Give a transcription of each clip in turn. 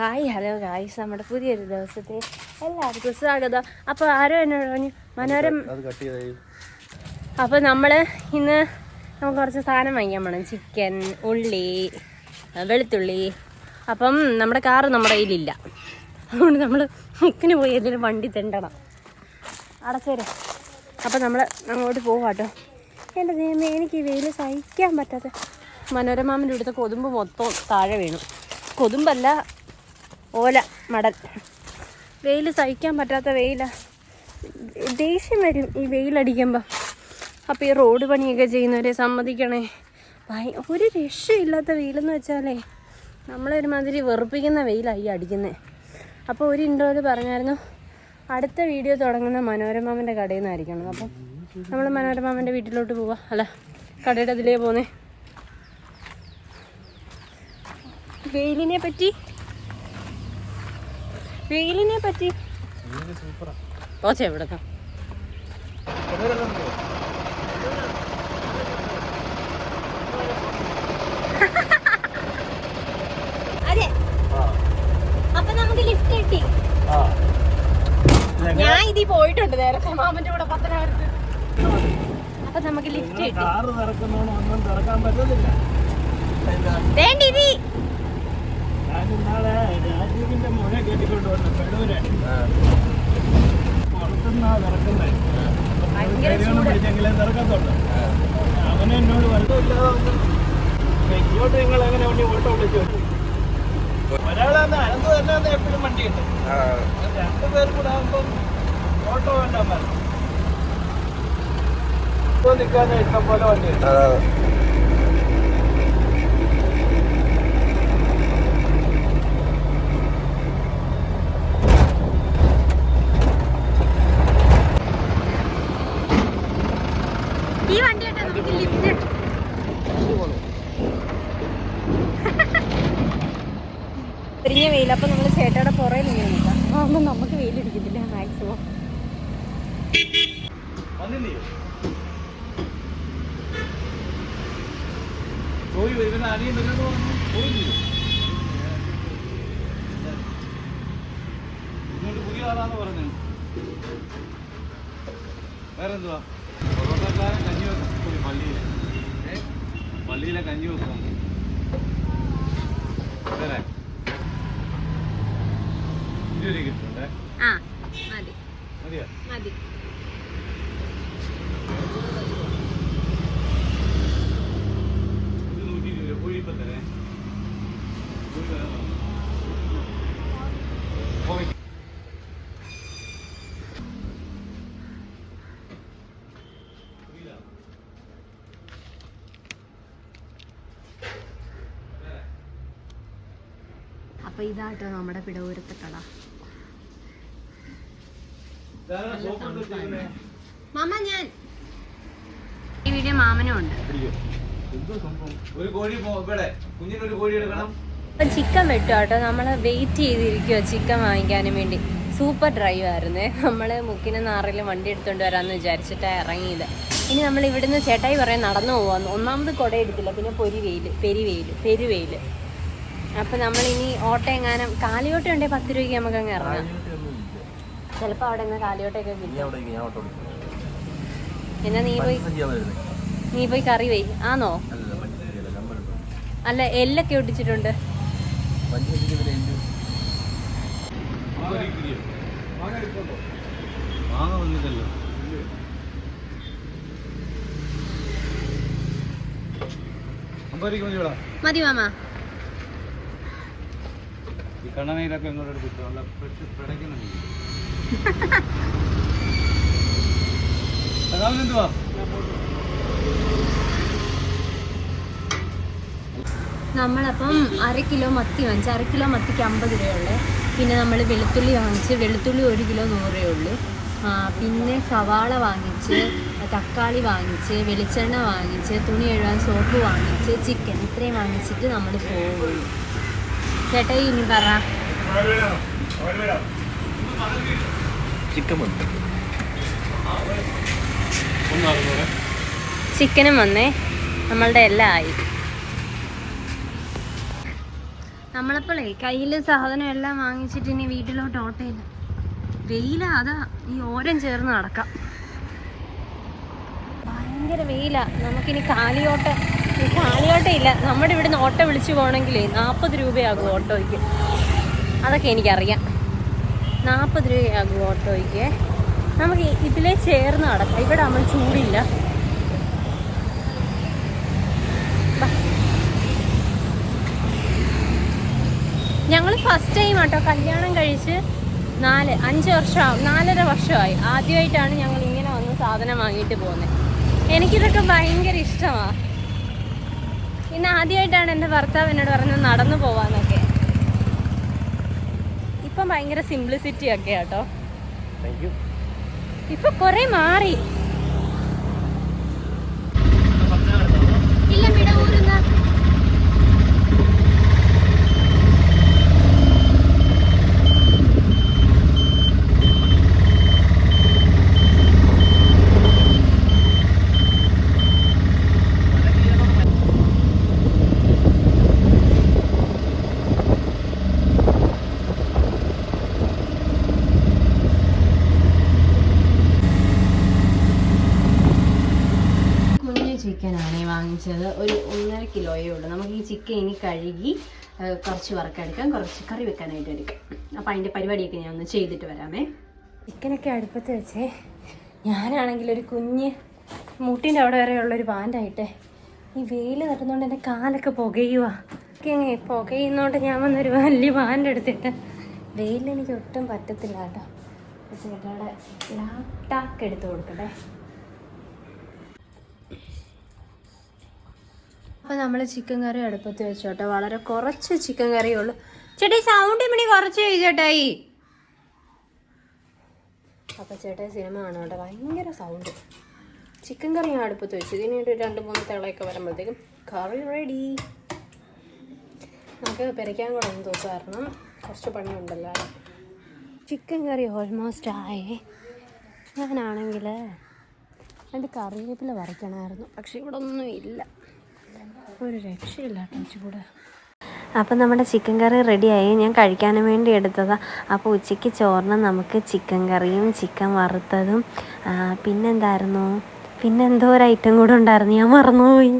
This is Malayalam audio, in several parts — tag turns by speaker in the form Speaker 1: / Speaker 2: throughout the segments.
Speaker 1: ഹായ് ഹലോ ഗായ്സ് നമ്മുടെ പുതിയൊരു ദിവസത്തെ എല്ലാവർക്കും സ്വാഗതം. അപ്പോൾ ആരോ എന്നോട് പറഞ്ഞു മനോരം അപ്പോൾ നമ്മൾ ഇന്ന് നമുക്ക് കുറച്ച് സാധനം വാങ്ങിക്കാൻ വേണം ചിക്കൻ ഉള്ളി വെളുത്തുള്ളി. അപ്പം നമ്മുടെ കാറ് നമ്മുടെ കയ്യിലില്ല. അതുകൊണ്ട് നമ്മൾ മുക്കിന് പോയി എന്തെങ്കിലും വണ്ടി തെണ്ടണം. അടച്ചേരെ അപ്പം നമ്മൾ അങ്ങോട്ട് പോവാട്ടോ എന്റെ ദൈവമേ എനിക്ക് വെയിൽ സഹിക്കാൻ പറ്റാത്ത മനോരമാമിന്റെ ഇവിടുത്തെ കൊതുമ്പ് മൊത്തം താഴെ വീണു. കൊതുമ്പല്ല ഓല മടൽ. വെയിൽ സഹിക്കാൻ പറ്റാത്ത വെയിലാണ് ദേഷ്യം വരും ഈ വെയിലടിക്കുമ്പോൾ അപ്പോൾ ഈ റോഡ് പണിയൊക്കെ ചെയ്യുന്നവരെ സമ്മതിക്കണേ. ഭയ ഒരു രക്ഷയില്ലാത്ത വെയിലെന്ന് വെച്ചാലേ നമ്മളെ ഒരുമാതിരി വെറുപ്പിക്കുന്ന വെയിലായി അടിക്കുന്നത് അപ്പോൾ ഒരു ഇൻട്രോയിൽ പറഞ്ഞായിരുന്നു അടുത്ത വീഡിയോ തുടങ്ങുന്ന മനോരമാമന്റെ കടയിൽ നിന്നായിരിക്കണം അപ്പം നമ്മൾ മനോരമാമന്റെ വീട്ടിലോട്ട് പോവാം. അല്ല കടയുടെ അതിലേ പോന്നേ. വെയിലിനെ പറ്റി വെയിലിനെ പറ്റി.
Speaker 2: സൂപ്പറാ
Speaker 1: ഇവിടെ അതെ. അപ്പൊ നമുക്ക് ലിഫ്റ്റ് കിട്ടി. ഞാൻ ഇതി പോയിട്ടുണ്ട് നേരത്തെ മാമന്റെ കൂടെ പത്തനാപുരത്ത്. അപ്പൊ നമുക്ക് ലിഫ്റ്റ് കിട്ടി.
Speaker 2: കാർ തിറക്കുന്നോണ്ട് ഒന്നും തിറക്കാൻ പറ്റത്തില്ല.
Speaker 1: വേണ്ടി ഇത്
Speaker 2: ഞാൻ ഇന്നാളെ രാജീവിന്റെ മുഴ കെട്ടിക്കൊണ്ട് വന്നു പെടൂര് പുറത്തുനിന്നാ കയറിയൊന്നും പിടിച്ചെങ്കിലേ തിറക്കത്തുള്ളൂ അവനെ എന്നോട് വലുതില്ലാതെ ഇങ്ങോട്ട് നിങ്ങൾ എങ്ങനെ വണ്ടി ഓട്ടോ വിളിച്ചു ഒരാളാന്ന് അനന്ത് തന്നെ എപ്പോഴും വണ്ടി കിട്ടും രണ്ടുപേർ കൂടെ ആകുമ്പം ഓട്ടോ വേണ്ട മതി ഇപ്പൊ നിൽക്കാതെ ഇഷ്ടം പോലെ വണ്ടി
Speaker 1: ഈ വണ്ടി കേട്ടോ നമുക്ക് ലിഫ്റ്റ് ചെറിയ വെയിൽ അപ്പൊ നമ്മൾ ചേട്ടയുടെ പുറയിൽ ഇങ്ങനെ നിൽക്കാം അതൊന്നും നമുക്ക് വെയിലടിക്കത്തില്ല മാക്സിമം
Speaker 2: വന്നില്ലയോ പോയി വരുന്ന അനിയൻ വരുന്നത് പറഞ്ഞു പോയില്ലയോ ഇങ്ങോട്ട് പുതിയ ആളാന്ന് പറഞ്ഞു. വേറെന്തുവാ? പൊറോട്ടക്കാരൻ കഞ്ഞി വെക്കും. പോയി പള്ളിയിലെ. ഏ? പള്ളിയിലെ കഞ്ഞി വെക്കും. വേറെ ഇരുപത് കിട്ടുന്നുണ്ടേ
Speaker 1: ആ മതി.
Speaker 2: മതിയോ?
Speaker 1: മതി. അപ്പൊ ഇതാട്ടോ നമ്മുടെ പിടവൂരത്തെ കട മാമ ഞാൻ ഈ വീഡിയോ മാമനും ഉണ്ട്.
Speaker 2: പിടിക്കോ. സംഭവം? ഒരു കോഴി പോ- ഇവിടെ. കുഞ്ഞിനൊരു കോഴി എടുക്കണം.
Speaker 1: ചിക്കൻ വെട്ടു കേട്ടോ നമ്മൾ വെയിറ്റ് ചെയ്തിരിക്കുക ചിക്കൻ വാങ്ങിക്കാനും വേണ്ടി. സൂപ്പർ ഡ്രൈവ് ആയിരുന്നേ. നമ്മൾ മുക്കിന് നാറിൽ വണ്ടി എടുത്തുകൊണ്ട് വരാമെന്ന് വിചാരിച്ചിട്ടാണ് ഇറങ്ങിയത്. ഇനി നമ്മൾ ഇവിടുന്ന് ചേട്ടായി പറയാൻ നടന്നു പോവാന്ന്. ഒന്നാമത് കുട എടുത്തില്ല. പിന്നെ പൊരി വെയിൽ പെരി വെയിൽ പെരു വെയിൽ അപ്പം നമ്മളിനി ഓട്ടോ എങ്ങാനും കാലിയോട്ട ഉണ്ടെങ്കിൽ പത്ത് രൂപയ്ക്ക് നമുക്ക് അങ്ങ് ഇറങ്ങാം ചിലപ്പോ അവിടെ നിന്ന് കാലിയോട്ടൊക്കെ കിട്ടും എന്നാ നീ പോയി നീ പോയി കറി വെയ് ആന്നോ? അല്ല എല്ലൊക്കെ ഒട്ടിച്ചിട്ടുണ്ട്.
Speaker 2: മാങ്ങ വന്നിട്ടല്ലോ. അമ്പതിക്ക് മതി
Speaker 1: മാമാ.
Speaker 2: കണ്ണനയിലൊക്കെ ഇങ്ങോട്ട് എടുത്തിട്ട് എന്തുവാ?
Speaker 1: നമ്മളപ്പം അര കിലോ മത്തി വാങ്ങിച്ചു അര കിലോ മത്തിക്ക് അമ്പത് രൂപയുള്ളേ. പിന്നെ നമ്മൾ വെളുത്തുള്ളി വാങ്ങിച്ച് വെളുത്തുള്ളി ഒരു കിലോ നൂറ് രൂപയുള്ളൂ പിന്നെ സവാള വാങ്ങിച്ച് തക്കാളി വാങ്ങിച്ച് വെളിച്ചെണ്ണ വാങ്ങിച്ച് തുണി എഴുതാൻ സോപ്പ് വാങ്ങിച്ച് ചിക്കൻ ഇത്രയും വാങ്ങിച്ചിട്ട് നമ്മൾ പോകുള്ളൂ ചേട്ടാ ഇനി പറ. ചിക്കനും വന്നേ. നമ്മളുടെ എല്ലാം ആയി. നമ്മളപ്പോഴേ കയ്യിൽ സാധനം എല്ലാം വാങ്ങിച്ചിട്ട് ഇനി വീട്ടിലോട്ട് ഓട്ടയില്ല വെയിലാ അതാ. ഈ ഓരം ചേർന്ന് നടക്കാം. ഭയങ്കര വെയിലാ. നമുക്കിനി കാലിയോട്ട കാലിയോട്ട ഇല്ല നമ്മുടെ ഇവിടുന്ന് ഓട്ടോ വിളിച്ചു പോകണമെങ്കിലേ നാൽപ്പത് രൂപയാകും ഓട്ടോയ്ക്ക്. അതൊക്കെ എനിക്കറിയാം. നാൽപ്പത് രൂപയാകും ഓട്ടോയ്ക്ക്. നമുക്ക് ഇതിലേ ചേർന്ന് നടക്കാം. ഇവിടെ നമ്മൾ ചൂടില്ല. ഞങ്ങൾ ഫസ്റ്റ് ടൈം ആട്ടോ കല്യാണം കഴിച്ച് നാല് അഞ്ച് വർഷം നാലര വർഷമായി. ആദ്യമായിട്ടാണ് ഞങ്ങൾ ഇങ്ങനെ വന്ന് സാധനം വാങ്ങിയിട്ട് പോകുന്നത് എനിക്കിതൊക്കെ ഭയങ്കര ഇഷ്ടമാണ് ഇന്ന് ആദ്യമായിട്ടാണ് എന്റെ ഭർത്താവ് എന്നോട് പറഞ്ഞത് നടന്നു പോവാന്നൊക്കെ. ഇപ്പം ഭയങ്കര സിംപ്ലിസിറ്റി ഒക്കെ കേട്ടോ
Speaker 2: ഇപ്പം കുറേ
Speaker 1: ഇപ്പൊ കൊറേ മാറി ഇല്ല മിടവൂരുന്ന കുഞ്ഞു ചിക്കനാണ് ഈ വാങ്ങിച്ചത് ഒരു ഒന്നര കിലോയേ ഉള്ളൂ. നമുക്ക് ഈ ചിക്കൻ ഇനി കഴുകി കുറച്ച് വറുക്കെടുക്കാം കുറച്ച് കറി വെക്കാനായിട്ട് എടുക്കാം. അപ്പോൾ അതിന്റെ പരിപാടിയൊക്കെ ഞാൻ ഒന്ന് ചെയ്തിട്ട് വരാമേ. ചിക്കനൊക്കെ അടുപ്പത്ത് വെച്ചേ. ഞാനാണെങ്കിൽ ഒരു കുഞ്ഞ് മുട്ടിന്റെ അവിടെ വരെ ഉള്ളൊരു പാന്റായിട്ടെ ഈ വെയിൽ തട്ടുന്നതുകൊണ്ട് എന്റെ കാലൊക്കെ പുകയുവാ. ഒക്കെ പുകയുന്നതുകൊണ്ട് ഞാൻ വന്നൊരു വലിയ പാന്റ് എടുത്തിട്ട്. വെയിലെനിക്ക് ഒട്ടും പറ്റത്തില്ല കേട്ടോ. ചേട്ടാടെ ലാപ്ടാക്ക് എടുത്ത് കൊടുക്കട്ടെ. അപ്പോൾ നമ്മൾ ചിക്കൻ കറി അടുപ്പത്ത് വെച്ചോട്ടെ. വളരെ കുറച്ച് ചിക്കൻ കറിയേ ഉള്ളൂ. ചേട്ടാ ഈ സൗണ്ട് മണി കുറച്ച് ചേട്ടായി അപ്പോൾ ചേട്ടാ സിനിമ കാണുന്നുണ്ട് ഭയങ്കര സൗണ്ട് ചിക്കൻ കറി ഞാൻ അടുപ്പത്ത് വെച്ചു. ഇതിന് ഒരു രണ്ട് മൂന്ന് തിളയൊക്കെ വരുമ്പോഴത്തേക്കും കറി റെഡി നമുക്ക് പെരയ്ക്കാൻ കൂടെ ഒന്ന് കാരണം കുറച്ച് പണിയുണ്ടല്ലോ. ചിക്കൻ കറി ഓൾമോസ്റ്റ് ആയേ. ഞാനാണെങ്കിൽ രണ്ട് കറിവേപ്പില വരയ്ക്കണമായിരുന്നു. പക്ഷേ ഇവിടെ ഒന്നും ഇല്ല. ഒരു രക്ഷയില്ല കേട്ടോ ചൂട് അപ്പോൾ നമ്മുടെ ചിക്കൻ കറി റെഡിയായി. ഞാൻ കഴിക്കാൻ വേണ്ടി എടുത്തതാണ് അപ്പോൾ ഉച്ചയ്ക്ക് ചോറിന് നമുക്ക് ചിക്കൻ കറിയും ചിക്കൻ വറുത്തതും പിന്നെന്തായിരുന്നു? പിന്നെ എന്തോ ഒരു ഐറ്റം കൂടെ ഉണ്ടായിരുന്നു. ഞാൻ മറന്നുപോയി.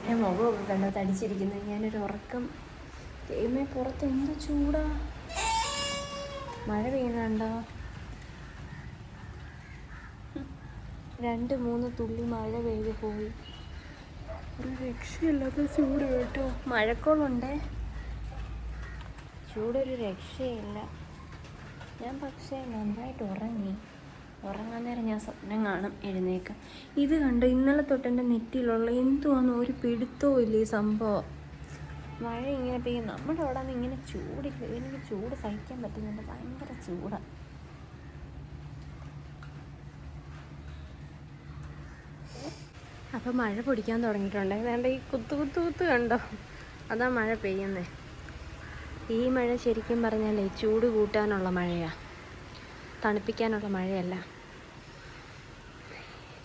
Speaker 1: എന്റെ മുഖമൊക്കെ കണ്ടോ തടിച്ചിരിക്കുന്നത് ഞാനൊരു ഉറക്കം. ദൈവമേ പുറത്ത് എന്ത് ചൂടാ. മഴ പെയ്യുന്നുണ്ടോ? രണ്ട് മൂന്ന് തുള്ളി മഴ പെയ്ത് പോയി. രക്ഷയില്ലാത്ത ചൂട് കേട്ടോ. മഴക്കോളുണ്ടേ. ചൂടൊരു രക്ഷയില്ല. ഞാൻ പക്ഷേ നന്നായിട്ട് ഉറങ്ങി. ഉറങ്ങാൻ നേരം ഞാൻ സ്വപ്നം കാണും എഴുന്നേക്കാം ഇത് കണ്ട് ഇന്നലെ തൊട്ട് എന്റെ നെറ്റിയിലുള്ള എന്തുവാന്ന് ഒരു പിടുത്തവും ഇല്ല ഈ സംഭവം. മഴ ഇങ്ങനെ പെയ്യും. നമ്മുടെ അവിടെ നിന്ന് ഇങ്ങനെ ചൂടില്ല എനിക്ക് ചൂട് സഹിക്കാൻ പറ്റുന്നുണ്ട്. ഭയങ്കര ചൂടാണ് അപ്പം മഴ പൊടിക്കാൻ തുടങ്ങിയിട്ടുണ്ട്. വേണ്ട ഈ കുത്തു കുത്തു കുത്ത് കണ്ടോ? അതാ മഴ പെയ്യുന്നേ. ഈ മഴ ശരിക്കും പറഞ്ഞാലേ ചൂട് കൂട്ടാനുള്ള മഴയാണ് തണുപ്പിക്കാനുള്ള മഴയല്ല.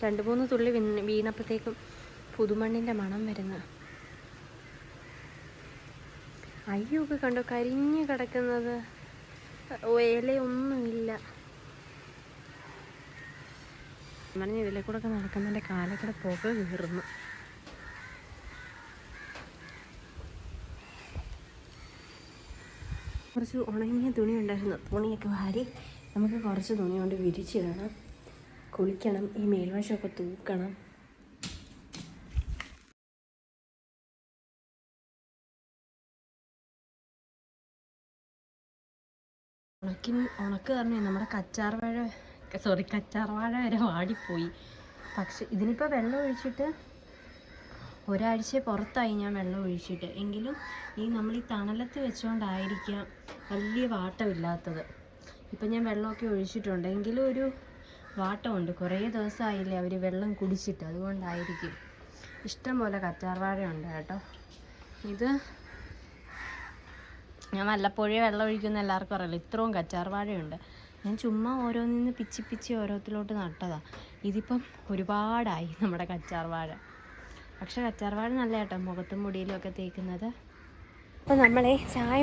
Speaker 1: രണ്ട് മൂന്ന് തുള്ളി വീണ് വീണപ്പോഴത്തേക്കും പുതുമണ്ണിന്റെ മണം വരുന്ന. അയ്യൊക്കെ കണ്ടോ? കരിഞ്ഞു കിടക്കുന്നത്. ഇലയൊന്നുമില്ല. പറഞ്ഞ ഇതിലെ കൂടെ ഒക്കെ നടക്കുന്നതിന്റെ കാലക്കൂടെ പുക കീറുന്നു കുറച്ച് ഉണങ്ങിയ തുണി ഉണ്ടായിരുന്നു. തുണിയൊക്കെ വാരി നമുക്ക് കുറച്ച് തുണി കൊണ്ട് വിരിച്ചിടണം കുളിക്കണം. ഈ മേൽവശമൊക്കെ തൂക്കണം. ഉണക്കി ഉണക്ക് തന്നെ നമ്മുടെ കച്ചാർ വാഴ സോറി കച്ചാറവാഴ വരെ വാടിപ്പോയി. പക്ഷെ ഇതിനിപ്പോൾ വെള്ളം ഒഴിച്ചിട്ട് ഒരാഴ്ച പുറത്തായി ഞാൻ വെള്ളം ഒഴിച്ചിട്ട്. എങ്കിലും ഈ നമ്മൾ ഈ തണലത്ത് വെച്ചുകൊണ്ടായിരിക്കാം വലിയ വാട്ടമില്ലാത്തത്. ഇപ്പം ഞാൻ വെള്ളമൊക്കെ ഒഴിച്ചിട്ടുണ്ട്. എങ്കിലും ഒരു വാട്ടമുണ്ട്. കുറേ ദിവസമായില്ലേ അവർ വെള്ളം കുടിച്ചിട്ട്. അതുകൊണ്ടായിരിക്കും. ഇഷ്ടം പോലെ കറ്റാർവാഴ ഉണ്ട് കേട്ടോ. ഇത് ഞാൻ വല്ലപ്പോഴേ വെള്ളം ഒഴിക്കുന്ന എല്ലാവർക്കും അറിയില്ല ഇത്രയും കച്ചാർവാഴയുണ്ട് ഞാൻ ചുമ്മാ ഓരോന്നിന്ന് പിച്ചി പിച്ചി ഓരോത്തിലോട്ട് നട്ടതാ ഇതിപ്പം ഒരുപാടായി നമ്മുടെ കച്ചാർവാഴ പക്ഷെ കച്ചാർവാഴ നല്ല കേട്ടോ മുഖത്തും മുടിയിലും ഒക്കെ തേക്കുന്നത് അപ്പോൾ നമ്മളെ ചായ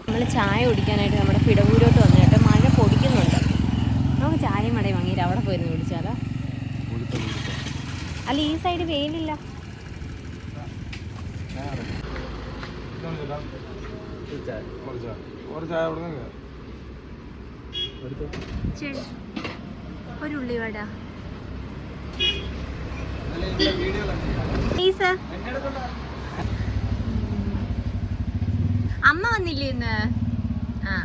Speaker 1: നമ്മൾ ചായ കുടിക്കാനായിട്ട് നമ്മുടെ പിടവൂരോട്ട് വന്നു കേട്ടോ മഴ പൊടിക്കുന്നുണ്ട് നമുക്ക് ചായയും മടയും വാങ്ങിയിട്ട് അവിടെ പോയിരുന്നു കുടിച്ചാലോ അല്ല ഈ സൈഡ് വെയിലില്ല ചായ ഒരു ഉള്ളിവട പ്ലീസ് അമ്മ വന്നില്ലേ ഇന്ന്? ആ.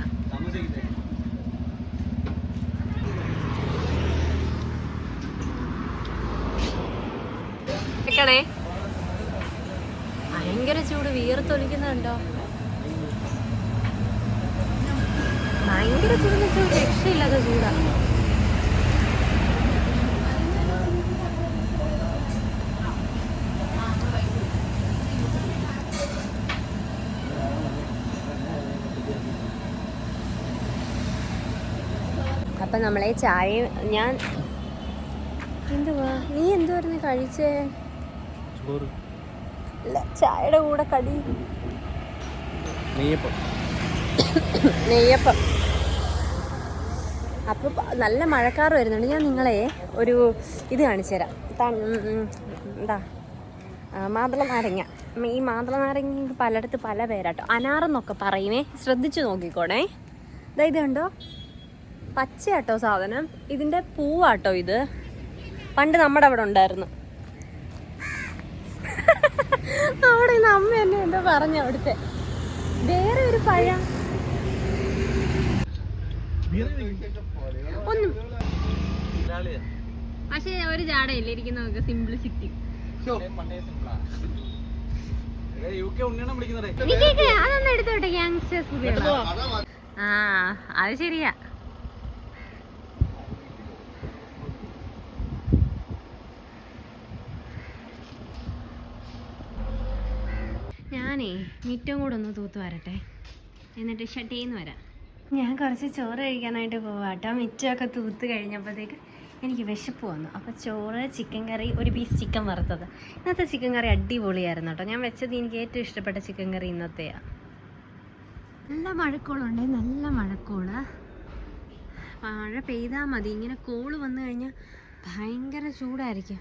Speaker 1: ഭയങ്കര ചൂട് വീർത്തൊലിക്കുന്നുണ്ടോ ഭയങ്കര ചൂട് ചൂട് രക്ഷയില്ലാത്ത ചൂടാ. അപ്പം നമ്മളെ ചായ ഞാൻ എന്തുവാ? നീ എന്തുവായിരുന്നു കഴിച്ചേ? ചായയുടെ കൂടെ കടി.
Speaker 2: നെയ്യപ്പം
Speaker 1: നെയ്യപ്പം. അപ്പോൾ നല്ല മഴക്കാർ വരുന്നുണ്ട്. ഞാൻ നിങ്ങളെ ഒരു ഇത് കാണിച്ചു തരാം. എന്താ മാതള നാരങ്ങ ഈ മാതള നാരങ്ങ പലയിടത്ത് പല പേരാട്ടോ. അനാറെന്നൊക്കെ പറയുമേ ശ്രദ്ധിച്ചു നോക്കിക്കോണേ. ഇതാ ഇത് കണ്ടോ? പച്ചയാട്ടോ സാധനം. ഇതിന്റെ പൂവാട്ടോ ഇത്. പണ്ട് നമ്മുടെ അവിടെ ഉണ്ടായിരുന്നു. അവിടെ നിന്ന് അമ്മ എന്നെ എന്തോ പറഞ്ഞു അവിടുത്തെ. വേറെ ഒരു പഴം ഒന്നും പക്ഷേ ഒരു ജാടയില്ല? ഇരിക്കുന്ന നമുക്ക് സിംപ്ലിസിറ്റി അതൊന്നും എടുത്തോട്ടെ ഗ്യാങ്സ്റ്റേഴ്സ് ആ അത് ശരിയാ. ഞാനേ മിറ്റവും കൂടെ ഒന്ന് തൂത്ത് വരട്ടെ. എന്നിട്ട് ഷട്ടേന്ന് വരാം. ഞാൻ കുറച്ച് ചോറ് കഴിക്കാനായിട്ട് പോവാട്ടോ. മിറ്റമൊക്കെ തൂത്ത് കഴിഞ്ഞപ്പോഴത്തേക്ക് എനിക്ക് വിശപ്പ് വന്നു. അപ്പോൾ ചോറ് ചിക്കൻ കറി ഒരു പീസ് ചിക്കൻ വറുത്തത്. ഇന്നത്തെ ചിക്കൻ കറി അടിപൊളിയായിരുന്നു കേട്ടോ. ഞാൻ വെച്ചത് എനിക്ക് ഏറ്റവും ഇഷ്ടപ്പെട്ട ചിക്കൻ കറി ഇന്നത്തെയാണ് നല്ല മഴക്കോളുണ്ട്. നല്ല മഴക്കോൾ. മഴ പെയ്താൽ മതി. ഇങ്ങനെ കോൾ വന്നു കഴിഞ്ഞാൽ ഭയങ്കര ചൂടായിരിക്കും.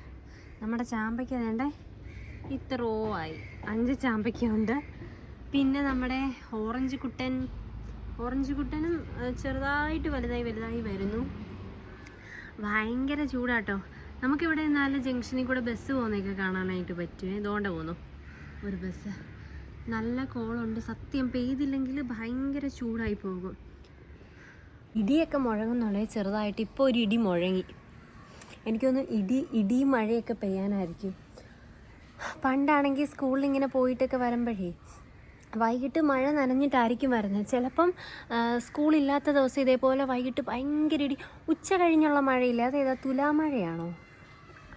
Speaker 1: നമ്മുടെ ചാമ്പയ്ക്ക വേണ്ടേ? ഇത്രോ ആയി. അഞ്ച് ചാമ്പയ്ക്ക ഉണ്ട്. പിന്നെ നമ്മുടെ ഓറഞ്ച് കുട്ടൻ. ഓറഞ്ച് കുട്ടനും ചെറുതായിട്ട് വലുതായി വലുതായി വരുന്നു. ഭയങ്കര ചൂടാട്ടോ. നമുക്കിവിടെ നല്ല ജംഗ്ഷനിൽ കൂടെ ബസ് പോകുന്നതൊക്കെ കാണാനായിട്ട് പറ്റുമേ ഇതുകൊണ്ട് പോകുന്നു? ഒരു ബസ് നല്ല കോളുണ്ട്. സത്യം പെയ്തില്ലെങ്കിൽ ഭയങ്കര ചൂടായി പോകും. ഇടിയൊക്കെ മുഴങ്ങുന്നുണ്ടെങ്കിൽ ചെറുതായിട്ട് ഇപ്പോൾ ഒരു ഇടി മുഴങ്ങി. എനിക്കൊന്ന് ഇടി ഇടി മഴയൊക്കെ പെയ്യാനായിരിക്കും. പണ്ടാണെങ്കിൽ സ്കൂളിൽ ഇങ്ങനെ പോയിട്ടൊക്കെ വരുമ്പോഴേ വൈകിട്ട് മഴ നനഞ്ഞിട്ടായിരിക്കും വരുന്നത്. ചിലപ്പം സ്കൂളില്ലാത്ത ദിവസം ഇതേപോലെ വൈകിട്ട് ഭയങ്കര ഇടി ഉച്ച കഴിഞ്ഞുള്ള മഴയില്ല? അതേതാ തുലാമഴയാണോ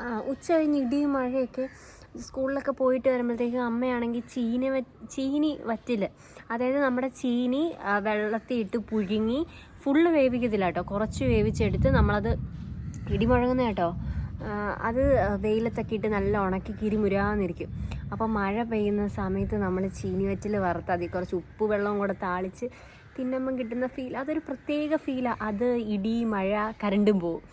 Speaker 1: ആ ഉച്ച കഴിഞ്ഞ് ഇടിയും മഴയൊക്കെ സ്കൂളിലൊക്കെ പോയിട്ട് വരുമ്പോഴത്തേക്കും അമ്മയാണെങ്കിൽ ചീനി വ ചീനി വറ്റിൽ. അതായത് നമ്മുടെ ചീനി വെള്ളത്തിയിട്ട് പുഴുങ്ങി ഫുള്ള് വേവിക്കത്തില്ല കേട്ടോ കുറച്ച് വേവിച്ചെടുത്ത് നമ്മളത് ഇടിമുഴങ്ങുന്ന കേട്ടോ അത് വെയിലത്തൊക്കെ ഇട്ട് നല്ല ഉണക്കി കിരിമുരാന്നിരിക്കും. അപ്പോൾ മഴ പെയ്യുന്ന സമയത്ത് നമ്മൾ ചീനി വറ്റിൽ വറുത്ത് അതിൽ കുറച്ച് ഉപ്പ് വെള്ളവും കൂടെ താളിച്ച് തിന്നുമ്പം കിട്ടുന്ന ഫീൽ അതൊരു പ്രത്യേക ഫീലാണ് അത് ഇടി മഴ കരണ്ടും പോവും.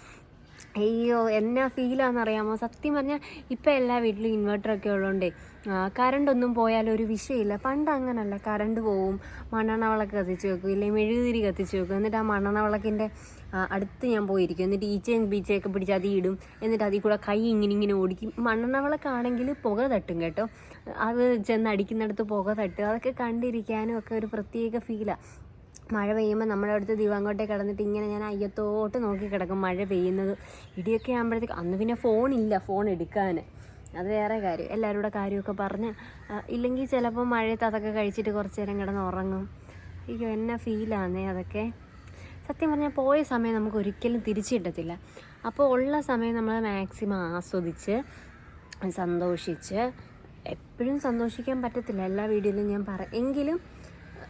Speaker 1: അയ്യോ എന്നാ ഫീലാണെന്നറിയാമോ സത്യം പറഞ്ഞാൽ ഇപ്പം എല്ലാ വീട്ടിലും ഇൻവെർട്ടറൊക്കെ ഉള്ളതുകൊണ്ടേ കറണ്ടൊന്നും പോയാൽ ഒരു വിഷയമില്ല. പണ്ട് അങ്ങനല്ല. കറണ്ട് പോവും മണ്ണെണ്ണ വിളക്ക് കത്തിച്ച് വെക്കും ഇല്ലെങ്കിൽ മെഴുകുതിരി കത്തിച്ച് വെക്കും. എന്നിട്ട് ആ മണ്ണെണ്ണ വിളക്കിന്റെ അടുത്ത് ഞാൻ പോയിരിക്കും. എന്നിട്ട് ഈച്ചയും ബീച്ചയൊക്കെ പിടിച്ച് അതി ഇടും. എന്നിട്ട് അതിൽ കൂടെ കൈ ഇങ്ങനെ ഇങ്ങനെ ഓടിക്കും. മണ്ണെണ്ണ വിളക്കാണെങ്കിൽ പുക തട്ടും കേട്ടോ. അത് ചെന്ന് അടിക്കുന്നിടത്ത് പുക തട്ടും. അതൊക്കെ കണ്ടിരിക്കാനും ഒക്കെ ഒരു പ്രത്യേക ഫീലാണ് മഴ പെയ്യുമ്പോൾ നമ്മുടെ അടുത്ത് ദിവാങ്കോട്ടെ കിടന്നിട്ട് ഇങ്ങനെ ഞാൻ അയ്യത്തോട്ട് നോക്കി കിടക്കും മഴ പെയ്യുന്നത്. ഇടിയൊക്കെ ആകുമ്പോഴത്തേക്ക് അന്ന് പിന്നെ ഫോണില്ല ഫോൺ എടുക്കാൻ അത് വേറെ കാര്യം. എല്ലാവരും കൂടെ കാര്യമൊക്കെ പറഞ്ഞ് ഇല്ലെങ്കിൽ ചിലപ്പോൾ മഴയത്ത് അതൊക്കെ കഴിച്ചിട്ട് കുറച്ച് നേരം കിടന്ന് ഉറങ്ങും. അയ്യോ എന്നാ ഫീലാന്നേ അതൊക്കെ. സത്യം പറഞ്ഞാൽ പോയ സമയം നമുക്ക് ഒരിക്കലും തിരിച്ചു കിട്ടത്തില്ല. അപ്പോൾ ഉള്ള സമയം നമ്മൾ മാക്സിമം ആസ്വദിച്ച് സന്തോഷിച്ച് എപ്പോഴും സന്തോഷിക്കാൻ പറ്റത്തില്ല. എല്ലാ വീഡിയോയിലും ഞാൻ പറ എങ്കിലും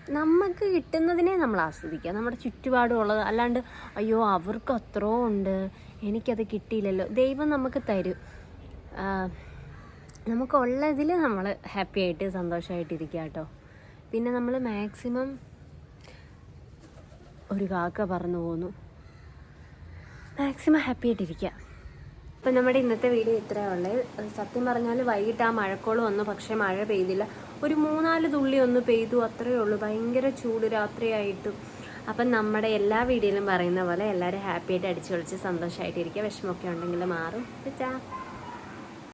Speaker 1: നമുക്ക് കിട്ടുന്നതിനെ നമ്മൾ ആസ്വദിക്കുക. നമ്മുടെ ചുറ്റുപാടും ഉള്ളത് അല്ലാണ്ട് അയ്യോ അവർക്ക് അത്രോ ഉണ്ട് എനിക്കത് കിട്ടിയില്ലല്ലോ. ദൈവം നമുക്ക് തരും. നമുക്കുള്ളതിൽ നമ്മൾ ഹാപ്പി ആയിട്ട് സന്തോഷമായിട്ടിരിക്കുക കേട്ടോ. പിന്നെ നമ്മൾ മാക്സിമം ഒരു കാക്ക പറന്നു പോന്നു. മാക്സിമം ഹാപ്പി ആയിട്ടിരിക്കുക അപ്പം നമ്മുടെ ഇന്നത്തെ വീഡിയോ ഇത്രയേ ഉള്ളൂ. സത്യം പറഞ്ഞാൽ വൈകിട്ട് ആ മഴക്കോളം ഒന്നും പക്ഷേ മഴ പെയ്തില്ല. ഒരു മൂന്നാൽ തുള്ളി ഒന്ന് പെയ്തു അത്രയേ ഉള്ളൂ. ഭയങ്കര ചൂട് രാത്രിയായിട്ടും. അപ്പം നമ്മുടെ എല്ലാ വീഡിയോയിലും പറയുന്ന പോലെ എല്ലാവരും ഹാപ്പിയായിട്ട് അടിച്ചു കളിച്ച് സന്തോഷമായിട്ടിരിക്കുക വിഷമമൊക്കെ ഉണ്ടെങ്കിൽ മാറും. ചാ